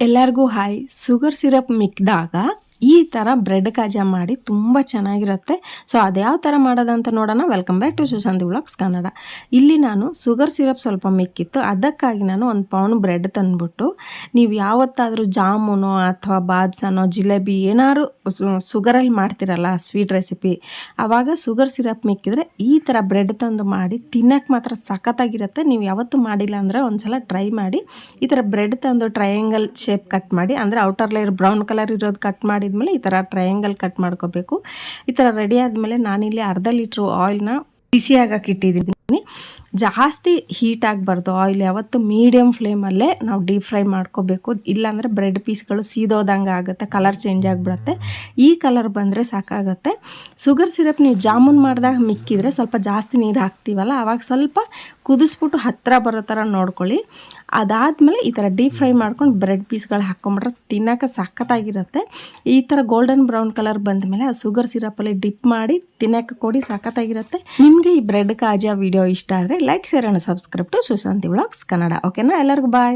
ಎಲ್ಲರಿಗೂ hi. Sugar syrup ಮಿಕ್ಕಿದಾಗ ಈ ಥರ ಬ್ರೆಡ್ ಕಾಜಾ ಮಾಡಿ ತುಂಬ ಚೆನ್ನಾಗಿರುತ್ತೆ. ಸೊ ಅದ್ಯಾವ ಥರ ಮಾಡೋದಂತ ನೋಡೋಣ. Welcome back to Sushanti vlogs Kannada ಇಲ್ಲಿ ನಾನು ಶುಗರ್ ಸಿರಪ್ ಸ್ವಲ್ಪ ಮಿಕ್ಕಿತ್ತು. ಅದಕ್ಕಾಗಿ ನಾನು ಒಂದು ಪೌಂಡ್ ಬ್ರೆಡ್ ತಂದ್ಬಿಟ್ಟು, ನೀವು ಯಾವತ್ತಾದರೂ ಜಾಮೂನು ಅಥವಾ ಬಾದ್ಸನೋ, ಜಿಲೇಬಿ ಏನಾದ್ರು ಶುಗರಲ್ಲಿ ಮಾಡ್ತಿರಲ್ಲ ಸ್ವೀಟ್ ರೆಸಿಪಿ ಆವಾಗ ಶುಗರ್ ಸಿರಪ್ ಮಿಕ್ಕಿದ್ರೆ ಈ ಥರ ಬ್ರೆಡ್ ತಂದು ಮಾಡಿ ತಿನ್ನಕ್ಕೆ ಮಾತ್ರ ಸಖತ್ತಾಗಿರುತ್ತೆ. ನೀವು ಯಾವತ್ತೂ ಮಾಡಿಲ್ಲ ಅಂದರೆ ಒಂದ್ಸಲ ಟ್ರೈ ಮಾಡಿ. ಈ ಥರ ಬ್ರೆಡ್ ತಂದು ಟ್ರಯಾಂಗಲ್ ಶೇಪ್ ಕಟ್ ಮಾಡಿ, ಅಂದರೆ ಔಟರ್ ಲೇಯರ್ ಬ್ರೌನ್ ಕಲರ್ ಇರೋದು ಕಟ್ ಮಾಡಿದ್ಮೇಲೆ ಈ ಥರ ಟ್ರಯಾಂಗಲ್ ಕಟ್ ಮಾಡ್ಕೋಬೇಕು. ಈ ಥರ ರೆಡಿ ಆದಮೇಲೆ ನಾನಿಲ್ಲಿ ಅರ್ಧ ಲೀಟ್ರು ಆಯಿಲ್ನ ಬಿಸಿ ಇಟ್ಟಿದ್ದೀನಿ. ಜಾಸ್ತಿ ಹೀಟ್ ಆಗಬಾರ್ದು. ಆಯಿಲ್ ಯಾವತ್ತು ಮೀಡಿಯಮ್ ಫ್ಲೇಮಲ್ಲೇ ನಾವು ಡೀಪ್ ಫ್ರೈ ಮಾಡ್ಕೋಬೇಕು. ಇಲ್ಲಾಂದರೆ ಬ್ರೆಡ್ ಪೀಸ್ಗಳು ಸೀದೋದಂಗೆ ಆಗುತ್ತೆ ಕಲರ್ ಚೇಂಜ್ ಆಗಿಬಿಡುತ್ತೆ. ಈ ಕಲರ್ ಬಂದರೆ ಸಾಕಾಗುತ್ತೆ. ಶುಗರ್ ಸಿರಪ್ ನೀವು ಜಾಮೂನ್ ಮಾಡಿದಾಗ ಮಿಕ್ಕಿದ್ರೆ ಸ್ವಲ್ಪ ಜಾಸ್ತಿ ನೀರು ಹಾಕ್ತೀವಲ್ಲ ಆವಾಗ ಸ್ವಲ್ಪ ಕುದಿಸ್ಬಿಟ್ಟು ಹತ್ತಿರ ಬರೋ ಥರ ನೋಡ್ಕೊಳ್ಳಿ. ಅದಾದಮೇಲೆ ಈ ಥರ ಡೀಪ್ ಫ್ರೈ ಮಾಡ್ಕೊಂಡು ಬ್ರೆಡ್ ಪೀಸ್ಗಳು ಹಾಕ್ಕೊಂಬಿಟ್ರೆ ತಿನ್ನೋಕೆ ಸಖತ್ತಾಗಿರುತ್ತೆ. ಈ ಥರ ಗೋಲ್ಡನ್ ಬ್ರೌನ್ ಕಲರ್ ಬಂದ ಮೇಲೆ ಆ ಶುಗರ್ ಸಿರಪಲ್ಲಿ ಡಿಪ್ ಮಾಡಿ ತಿನ್ನೋಕೆ ಕೊಡಿ ಸಖತ್ತಾಗಿರುತ್ತೆ. ನಿಮಗೆ ಈ ಬ್ರೆಡ್ ಕಾಜಾ ವಿಡಿಯೋ ಇಷ್ಟ ಆದರೆ like, share and subscribe to Sushanti blogs Kannada. ಓಕೆನಾ? ಎಲ್ಲರಿಗೂ ಬಾಯ್.